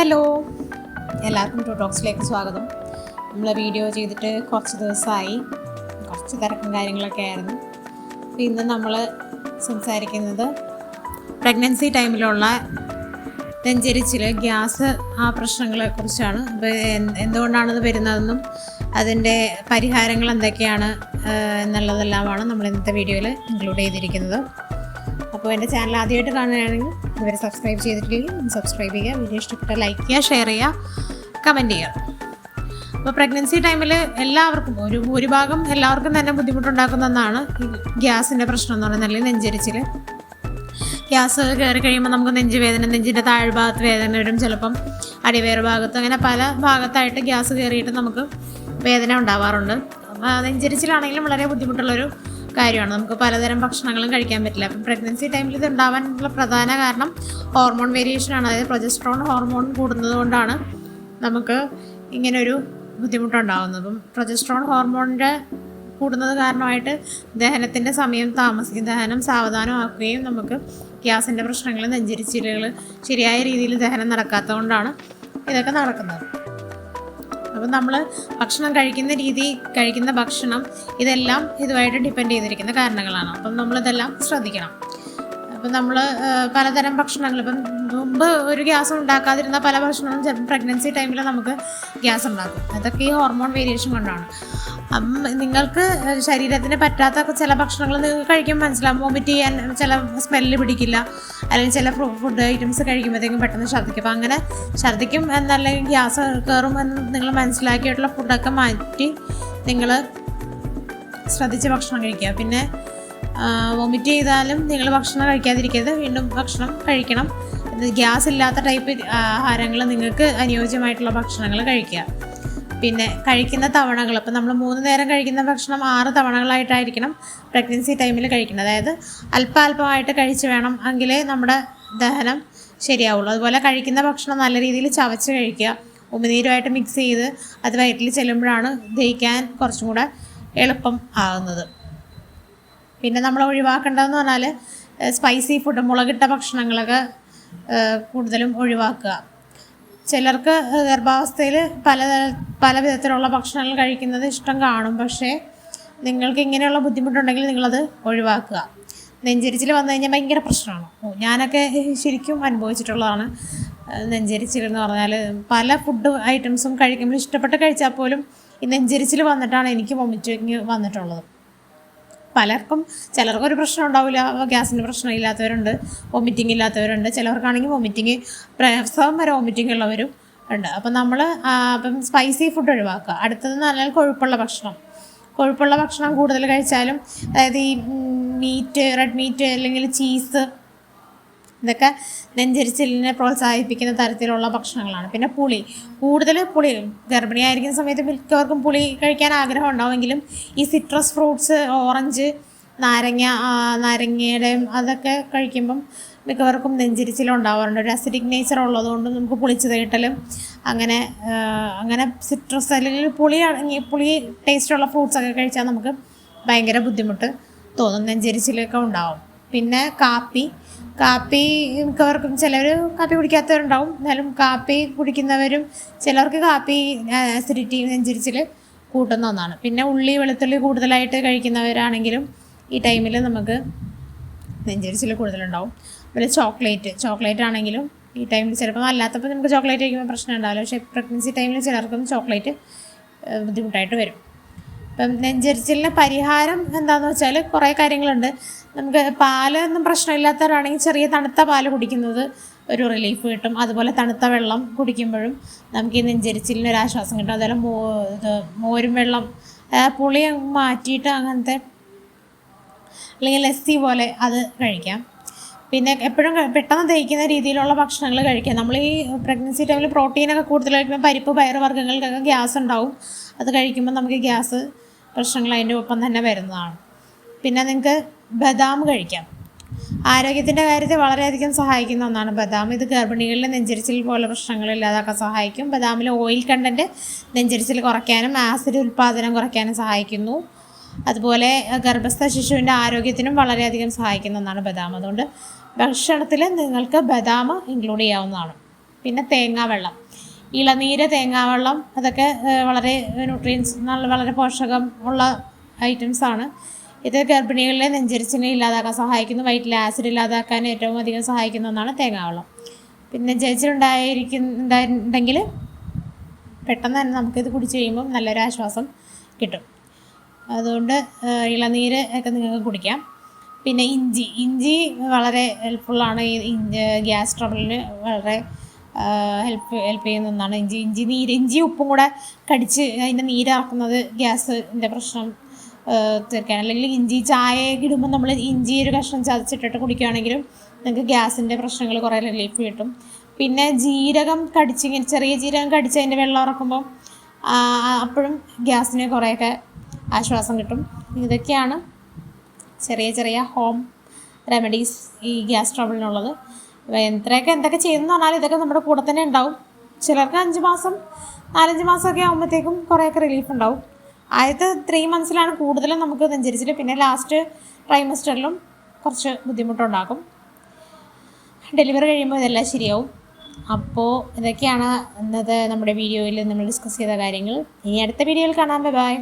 Hello. എല്ലാവർക്കും to ടോക്സിലേക്ക് സ്വാഗതം. നമ്മൾ വീഡിയോ ചെയ്തിട്ട് കുറച്ച് ദിവസമായി. കുറച്ച് തിരക്കും കാര്യങ്ങളൊക്കെ ആയിരുന്നു. അപ്പോൾ ഇന്ന് നമ്മൾ സംസാരിക്കുന്നത് പ്രഗ്നൻസി ടൈമിലുള്ള നെഞ്ചരിച്ചിൽ ഗ്യാസ് ആ പ്രശ്നങ്ങളെ കുറിച്ചാണ്. എന്തുകൊണ്ടാണത് വരുന്നതെന്നും അതിന്റെ പരിഹാരങ്ങൾ എന്തൊക്കെയാണ് എന്നുള്ളതെല്ലാമാണ് നമ്മൾ ഇന്നത്തെ വീഡിയോയിൽ ഇൻക്ലൂഡ് ചെയ്തിരിക്കുന്നത്. അപ്പോൾ എന്റെ ചാനൽ ആദ്യമായിട്ട് കാണുകയാണെങ്കിൽ ഇതുവരെ സബ്സ്ക്രൈബ് ചെയ്തിട്ടില്ലെങ്കിൽ ഒന്ന് സബ്സ്ക്രൈബ് ചെയ്യുക. വീഡിയോ ഇഷ്ടപ്പെട്ട ലൈക്ക് ചെയ്യുക ഷെയർ ചെയ്യുക കമന്റ് ചെയ്യുക. അപ്പോൾ പ്രഗ്നൻസി ടൈമിൽ എല്ലാവർക്കും ഒരു ഭൂരിഭാഗം എല്ലാവർക്കും തന്നെ ബുദ്ധിമുട്ടുണ്ടാക്കുന്ന ഒന്നാണ് ഈ ഗ്യാസിന്റെ പ്രശ്നം എന്ന് പറയുന്നത് അല്ലെങ്കിൽ നെഞ്ചരിച്ചിൽ ഗ്യാസ് കയറി കഴിയുമ്പോൾ നമുക്ക് നെഞ്ച് വേദന നെഞ്ചിന്റെ താഴ്ഭാഗത്ത് വേദന വരും. ചിലപ്പം അടിവേർ ഭാഗത്ത് അങ്ങനെ പല ഭാഗത്തായിട്ട് ഗ്യാസ് കയറിയിട്ട് നമുക്ക് വേദന ഉണ്ടാവാറുണ്ട്. നെഞ്ചരിച്ചിലാണെങ്കിലും വളരെ ബുദ്ധിമുട്ടുള്ളൊരു കാര്യമാണ്. നമുക്ക് പലതരം ഭക്ഷണങ്ങളും കഴിക്കാൻ പറ്റില്ല. അപ്പം പ്രഗ്നൻസി ടൈമിൽ ഇത് ഉണ്ടാവാനുള്ള പ്രധാന കാരണം ഹോർമോൺ വേരിയേഷൻ ആണ്. അതായത് പ്രൊജസ്ട്രോൺ ഹോർമോൺ കൂടുന്നത് കൊണ്ടാണ് നമുക്ക് ഇങ്ങനൊരു ബുദ്ധിമുട്ടുണ്ടാകുന്നത് അപ്പം പ്രൊജസ്ട്രോൺ ഹോർമോണിന്റെ കൂടുന്നത് കാരണമായിട്ട് ദഹനത്തിന്റെ സമയം താമസിക്കും. ദഹനം സാവധാനമാക്കുകയും നമുക്ക് ഗ്യാസിന്റെ പ്രശ്നങ്ങൾ നെഞ്ചരിച്ചിലുകൾ ശരിയായ രീതിയിൽ ദഹനം നടക്കാത്തത് കൊണ്ടാണ് ഇതൊക്കെ നടക്കുന്നത്. അപ്പം നമ്മൾ ഭക്ഷണം കഴിക്കുന്ന രീതി കഴിക്കുന്ന ഭക്ഷണം ഇതെല്ലാം ഇതുമായിട്ട് ഡിപ്പെൻഡ് ചെയ്തിരിക്കുന്ന കാരണങ്ങളാണ്. അപ്പം നമ്മളിതെല്ലാം ശ്രദ്ധിക്കണം. അപ്പം നമ്മൾ പലതരം ഭക്ഷണങ്ങൾ. ഇപ്പം മുമ്പ് ഒരു ഗ്യാസ് ഉണ്ടാക്കാതിരുന്ന പല ഭക്ഷണങ്ങളും പ്രഗ്നൻസി ടൈമിൽ നമുക്ക് ഗ്യാസ് ഉണ്ടാക്കും. അതൊക്കെ ഈ ഹോർമോൺ വേരിയേഷൻ കൊണ്ടാണ്. നിങ്ങൾക്ക് ശരീരത്തിന് പറ്റാത്ത ചില ഭക്ഷണങ്ങൾ നിങ്ങൾക്ക് കഴിക്കുമ്പോൾ മനസ്സിലാവും. വോമിറ്റ് ചെയ്യാൻ ചില സ്മെല്ല് പിടിക്കില്ല. അല്ലെങ്കിൽ ചില ഫുഡ് ഐറ്റംസ് കഴിക്കുമ്പോഴത്തേക്കും പെട്ടെന്ന് ഛർദ്ദിക്കും. അപ്പം അങ്ങനെ ഛർദ്ദിക്കും എന്നല്ലെങ്കിൽ ഗ്യാസ് കയറും എന്ന് നിങ്ങൾ മനസ്സിലാക്കിയിട്ടുള്ള ഫുഡൊക്കെ മാറ്റി നിങ്ങൾ ശ്രദ്ധിച്ച് ഭക്ഷണം കഴിക്കുക. പിന്നെ വൊമിറ്റ് ചെയ്താലും നിങ്ങൾ ഭക്ഷണം കഴിക്കാതിരിക്കരുത്. വീണ്ടും ഭക്ഷണം കഴിക്കണം. ഗ്യാസ് ഇല്ലാത്ത ടൈപ്പ് ആഹാരങ്ങൾ നിങ്ങൾക്ക് അനുയോജ്യമായിട്ടുള്ള ഭക്ഷണങ്ങൾ കഴിക്കുക. പിന്നെ കഴിക്കുന്ന തവണകൾ അപ്പം നമ്മൾ മൂന്ന് നേരം കഴിക്കുന്ന ഭക്ഷണം ആറ് തവണകളായിട്ടായിരിക്കണം പ്രഗ്നൻസി ടൈമിൽ കഴിക്കുന്നത്. അതായത് അല്പാൽപമായിട്ട് കഴിച്ച് വേണം എങ്കിലേ നമ്മുടെ ദഹനം ശരിയാവുള്ളൂ. അതുപോലെ കഴിക്കുന്ന ഭക്ഷണം നല്ല രീതിയിൽ ചവച്ച് കഴിക്കുക. ഉമിനീരുമായിട്ട് മിക്സ് ചെയ്ത് അത് വയറ്റിൽ ചെല്ലുമ്പോഴാണ് ദഹിക്കാൻ കുറച്ചും കൂടെ എളുപ്പം ആകുന്നത് പിന്നെ നമ്മൾ ഒഴിവാക്കേണ്ടതെന്ന് പറഞ്ഞാൽ സ്പൈസി ഫുഡ് മുളകിട്ട ഭക്ഷണങ്ങളൊക്കെ കൂടുതലും ഒഴിവാക്കുക. ചിലർക്ക് ഗർഭാവസ്ഥയിൽ പല പല വിധത്തിലുള്ള ഭക്ഷണങ്ങൾ കഴിക്കുന്നത് ഇഷ്ടം കാണും. പക്ഷേ നിങ്ങൾക്ക് ഇങ്ങനെയുള്ള ബുദ്ധിമുട്ടുണ്ടെങ്കിൽ നിങ്ങളത് ഒഴിവാക്കുക. നെഞ്ചരിച്ചിൽ വന്നു കഴിഞ്ഞാൽ ഭയങ്കര പ്രശ്നമാണ്. ഓ, ഞാനൊക്കെ ശരിക്കും അനുഭവിച്ചിട്ടുള്ളതാണ്. നെഞ്ചരിച്ചിൽ എന്ന് പറഞ്ഞാൽ പല ഫുഡ് ഐറ്റംസും കഴിക്കുമ്പോൾ ഇഷ്ടപ്പെട്ട് കഴിച്ചാൽ പോലും ഈ നെഞ്ചരിച്ചിൽ വന്നിട്ടാണ് എനിക്ക് വൊമിറ്റിങ് വന്നിട്ടുള്ളത്. പലർക്കും ചിലർക്ക് ഒരു പ്രശ്നം ഉണ്ടാവില്ല. ഗ്യാസിന്റെ പ്രശ്നം ഇല്ലാത്തവരുണ്ട് വോമിറ്റിംഗ് ഇല്ലാത്തവരുണ്ട്. ചിലവർക്കാണെങ്കിൽ വോമിറ്റിംഗ് പ്രസവം വരെ വോമിറ്റിംഗ് ഉള്ളവരും ഉണ്ട്. അപ്പം നമ്മൾ അപ്പം സ്പൈസി ഫുഡ് ഒഴിവാക്കുക. അടുത്തത് പറഞ്ഞാൽ കൊഴുപ്പുള്ള ഭക്ഷണം. കൊഴുപ്പുള്ള ഭക്ഷണം കൂടുതൽ കഴിച്ചാലും അതായത് ഈ മീറ്റ് റെഡ് മീറ്റ് അല്ലെങ്കിൽ ചീസ് ഇതൊക്കെ നെഞ്ചരിച്ചിലിനെ പ്രോത്സാഹിപ്പിക്കുന്ന തരത്തിലുള്ള ഭക്ഷണങ്ങളാണ്. പിന്നെ പുളി. കൂടുതൽ പുളി ഗർഭിണിയായിരിക്കുന്ന സമയത്ത് മിക്കവർക്കും പുളി കഴിക്കാൻ ആഗ്രഹം ഉണ്ടാവുമെങ്കിലും ഈ സിട്രസ് ഫ്രൂട്ട്സ് ഓറഞ്ച് നാരങ്ങ നാരങ്ങയുടെയും അതൊക്കെ കഴിക്കുമ്പം മിക്കവർക്കും നെഞ്ചരിച്ചിലുണ്ടാവാറുണ്ട്. ഒരു അസിഡിക് നേച്ചർ ഉള്ളതുകൊണ്ട് നമുക്ക് പുളിച്ചു തീട്ടലും അങ്ങനെ അങ്ങനെ സിട്രസ് അല്ലെങ്കിൽ പുളി പുളി ടേസ്റ്റുള്ള ഫ്രൂട്ട്സ് ഒക്കെ കഴിച്ചാൽ നമുക്ക് ഭയങ്കര ബുദ്ധിമുട്ട് തോന്നും. നെഞ്ചരിച്ചിലൊക്കെ ഉണ്ടാവും. പിന്നെ കാപ്പി. കാപ്പി മിക്കവർക്കും ചിലർ കാപ്പി കുടിക്കാത്തവരുണ്ടാവും. എന്നാലും കാപ്പി കുടിക്കുന്നവരും ചിലർക്ക് കാപ്പി അസിഡിറ്റി അനുസരിച്ചിൽ കൂട്ടുന്ന ഒന്നാണ്. പിന്നെ ഉള്ളി വെളുത്തുള്ളി കൂടുതലായിട്ട് കഴിക്കുന്നവരാണെങ്കിലും ഈ ടൈമിൽ നമുക്ക് നെഞ്ചരിച്ചിൽ കൂടുതലുണ്ടാവും. പിന്നെ ചോക്ലേറ്റ് ചോക്ലേറ്റ് ആണെങ്കിലും ഈ ടൈമിൽ ചിലപ്പോൾ അല്ലാത്തപ്പോൾ നമുക്ക് ചോക്ലേറ്റ് കഴിക്കുമ്പോൾ പ്രശ്നം ഉണ്ടാവില്ല പക്ഷേ പ്രഗ്നൻസി ടൈമിൽ ചിലർക്കും ചോക്ലേറ്റ് ബുദ്ധിമുട്ടായിട്ട് വരും. ഇപ്പം നെഞ്ചരിച്ചിലിന് പരിഹാരം എന്താണെന്ന് വെച്ചാൽ കുറേ കാര്യങ്ങളുണ്ട്. നമുക്ക് പാലൊന്നും പ്രശ്നമില്ലാത്തവരാണെങ്കിൽ ചെറിയ തണുത്ത പാൽ കുടിക്കുന്നത് ഒരു റിലീഫ് കിട്ടും. അതുപോലെ തണുത്ത വെള്ളം കുടിക്കുമ്പോഴും നമുക്ക് ഈ നെഞ്ചരിച്ചിലിന് ഒരു ആശ്വാസം കിട്ടും. അതുപോലെ മോ ഇത് മോരും വെള്ളം പുളി മാറ്റിയിട്ട് അങ്ങനത്തെ അല്ലെങ്കിൽ ലസ്സി പോലെ അത് കഴിക്കാം. പിന്നെ എപ്പോഴും പെട്ടെന്ന് ദഹിക്കുന്ന രീതിയിലുള്ള ഭക്ഷണങ്ങൾ കഴിക്കാം. നമ്മൾ ഈ പ്രഗ്നൻസി ടൈമിൽ പ്രോട്ടീനൊക്കെ കൂടുതൽ കഴിക്കുമ്പോൾ പരിപ്പ് പയറ് വർഗങ്ങൾക്കൊക്കെ ഗ്യാസ് ഉണ്ടാവും. അത് കഴിക്കുമ്പോൾ നമുക്ക് ഗ്യാസ് പ്രശ്നങ്ങൾ അതിന്റെ ഒപ്പം തന്നെ വരുന്നതാണ്. പിന്നെ നിങ്ങൾക്ക് ബദാം കഴിക്കാം. ആരോഗ്യത്തിന്റെ കാര്യത്തിൽ വളരെയധികം സഹായിക്കുന്ന ഒന്നാണ് ബദാം. ഇത് ഗർഭിണികളിലെ നെഞ്ചരിച്ചിൽ പോലെ പ്രശ്നങ്ങൾ ഇല്ലാതാക്കാൻ സഹായിക്കും. ബദാമിലെ ഓയിൽ കണ്ടന്റ് നെഞ്ചരിച്ചിൽ കുറയ്ക്കാനും ആസിഡ് ഉൽപ്പാദനം കുറയ്ക്കാനും സഹായിക്കുന്നു. അതുപോലെ ഗർഭസ്ഥ ശിശുവിന്റെ ആരോഗ്യത്തിനും വളരെയധികം സഹായിക്കുന്ന ഒന്നാണ് ബദാം. അതുകൊണ്ട് ഭക്ഷണത്തിൽ നിങ്ങൾക്ക് ബദാം ഇൻക്ലൂഡ് ചെയ്യാവുന്നതാണ്. പിന്നെ തേങ്ങാവെള്ളം ഇളനീര് തേങ്ങാവെള്ളം അതൊക്കെ വളരെ ന്യൂട്രിയൻസ് നല്ല വളരെ പോഷകം ഉള്ള ഐറ്റംസാണ് ഇത് ഗർഭിണികളിലെ നെഞ്ചരിച്ചിനെ ഇല്ലാതാക്കാൻ സഹായിക്കുന്നു. വയറ്റിലെ ആസിഡ് ഇല്ലാതാക്കാൻ ഏറ്റവും അധികം സഹായിക്കുന്ന ഒന്നാണ് തേങ്ങാവെള്ളം. പിന്നെ ജയിച്ചിട്ടുണ്ടായിരിക്കുന്നുണ്ടെങ്കിൽ പെട്ടെന്ന് തന്നെ നമുക്കിത് കുടിച്ച് കഴിയുമ്പം നല്ലൊരു ആശ്വാസം കിട്ടും. അതുകൊണ്ട് ഇളനീര് ഒക്കെ നിങ്ങൾക്ക് കുടിക്കാം. പിന്നെ ഇഞ്ചി. ഇഞ്ചി വളരെ ഹെൽപ്ഫുള്ളാണ് ഈ ഗ്യാസ് ട്രബിളിന് വളരെ ഹെൽപ്പ് ഹെൽപ്പ് ചെയ്യുന്ന ഒന്നാണ്. ഇഞ്ചി ഇഞ്ചി നീര് ഇഞ്ചി ഉപ്പും കൂടെ കടിച്ച് അതിന്റെ നീരാക്കുന്നത് ഗ്യാസിന്റെ പ്രശ്നം തീർക്കാൻ അല്ലെങ്കിൽ ഇഞ്ചി ചായയൊക്കെ ഇടുമ്പോൾ നമ്മൾ ഇഞ്ചി ഒരു കഷ്ണം ചതച്ചിട്ടിട്ട് കുടിക്കുകയാണെങ്കിലും നിങ്ങൾക്ക് ഗ്യാസിന്റെ പ്രശ്നങ്ങൾ കുറേ റിലീഫ് കിട്ടും. പിന്നെ ജീരകം കടിച്ച് ഇങ്ങനെ ചെറിയ ജീരകം കടിച്ച് അതിന്റെ വെള്ളം ഇറക്കുമ്പോൾ അപ്പോഴും ഗ്യാസിന് കുറേയൊക്കെ ആശ്വാസം കിട്ടും. ഇതൊക്കെയാണ് ചെറിയ ചെറിയ ഹോം റെമഡീസ് ഈ ഗ്യാസ് ട്രബിളിനുള്ളത് എത്രയൊക്കെ എന്തൊക്കെ ചെയ്യുന്നു പറഞ്ഞാൽ ഇതൊക്കെ നമ്മുടെ കൂടെ തന്നെ ഉണ്ടാവും. ചിലർക്ക് അഞ്ച് മാസം നാലഞ്ച് മാസമൊക്കെ ആകുമ്പോഴത്തേക്കും കുറേയൊക്കെ റിലീഫ് ഉണ്ടാവും. ആദ്യത്തെ ത്രീ മന്ത്സിലാണ് കൂടുതലും നമുക്ക് നെഞ്ചരിച്ചിട്ട് പിന്നെ ലാസ്റ്റ് ട്രൈമസ്റ്ററിലും കുറച്ച് ബുദ്ധിമുട്ടുണ്ടാക്കും. ഡെലിവറി കഴിയുമ്പോൾ ഇതെല്ലാം ശരിയാവും. അപ്പോൾ ഇതൊക്കെയാണ് ഇന്നത്തെ നമ്മുടെ വീഡിയോയിൽ നമ്മൾ ഡിസ്കസ് ചെയ്ത കാര്യങ്ങൾ. ഇനി അടുത്ത വീഡിയോയിൽ കാണാം. ബൈ